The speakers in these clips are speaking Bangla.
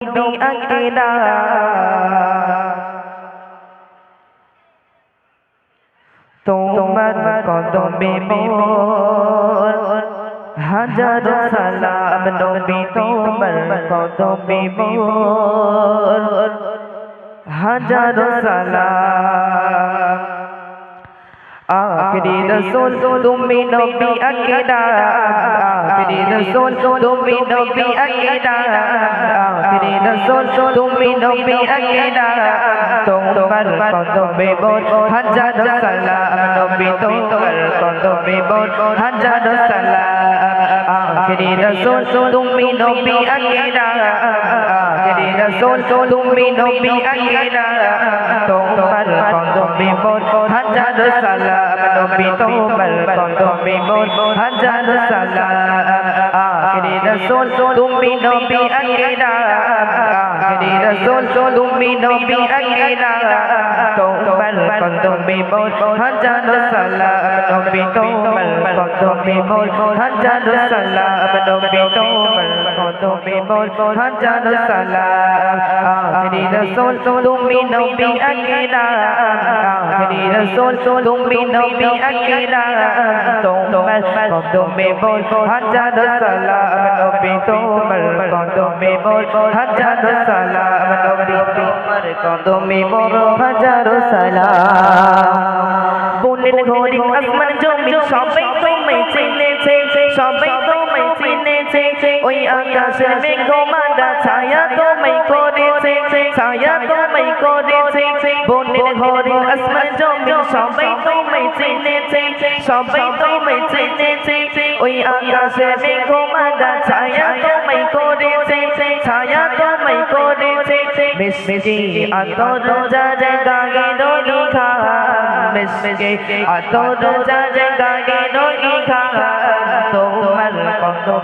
নবী আকেরা তোমার কদমে মোর হাজার সালাম নবী তোমার কদমে মোর হাজার সালাম আখরি রসুল, তুমি নবী আকেরা আখরি রসুল, তুমি নবী আকেরা আখরি রসুল, তুমি নবী আকেরা তোমার কদমে মোর হাজার সালাম, নবী তোমার কদমে মোর হাজার সালাম। আখরি রসুল, তুমি নবী আখরি। রসুল, তুমি নবী আকেরা, তোমার কদমে মোর হাজার সালাম, নবী তোমার কদমে মোর হাজার সালাম। রসুল, তুমি নবী আকেলা আখরি রসুল, তুমি নবী আকেলা তোমার কদমে মোর হাজার সালাম, নবী তোমার কদমে মোর হাজার সালাম, নবী তোমার কদমে মোর হাজার সালাম। আখরি রসুল, তুমি নবী আকেরা। আখরি রসুল, তুমি নবী আকেরা। তোমার কদমে মোর হাজার সালাম নবী তোমার কদমে মোর হাজার সালাম নবী তোমার কদমে মোর হাজার সালাম। বলেন ঘড়ি, আসমান জমি সবাই তোমায় চিনেছে ওই আকাশের মেঘমালা ছায়া তোমায় করেছে ছায়া তোমায় করেছে বলেন ঘড়ি আসমান জমি সবাই তোমায় চিনেছে সবাই তোমায় চিনেছে ওই আকাশের মেঘমালা ছায়া তোমায় করেছে ছায়া তোমায় করেছে মিষ্টি আতর যারে গায়ে রঙি খা মিষ্টি আতর যারে গায়ে রঙি খা তোমার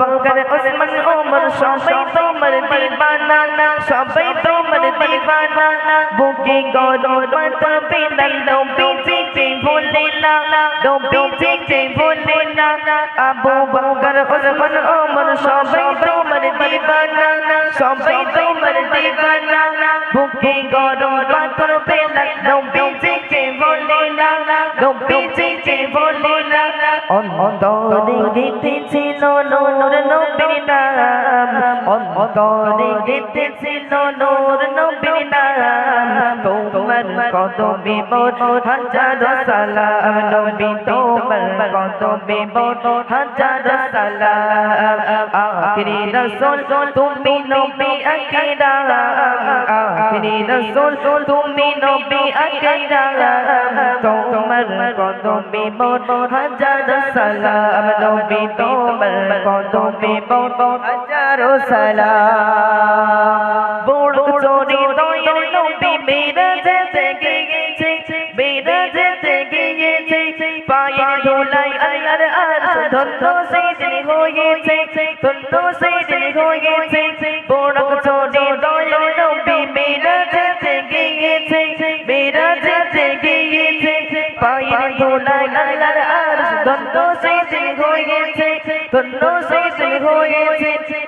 বকর ওসমান ওমর, সবাই তোমার দিবানা, সবাই তোমার দিবানা। বুকে গরম পাতা বেলাল নবী জি ভুলে না, নবী জি ভুলে না। আবু বকর, ওসমান ওমর, সবাই তোমার দিবানা, সবাই তোমার দিবানা। বুকে গরম পাতা বেলাল নবী জি ভুলে না, নবী জি ভুলে না। অন্তরে গীতেছিল নূর নবীর নাম। অন্তরে গীতেছিল নূর মোর হাজার সালাম নবী বড় চোরি নবী মেরা যেতে আরশ সেই সেদিন হয়েছে ধন্য সেদিন হয়েছে বড় চোরি দয়ের নবী মেরা যেতে গিয়েছে মেরা যেতে গিয়েছে পায়ের ধুলাই আল্লাহর আরশ ধন্য সেদিন হয়েছে ধন্য সেদিন হয়েছে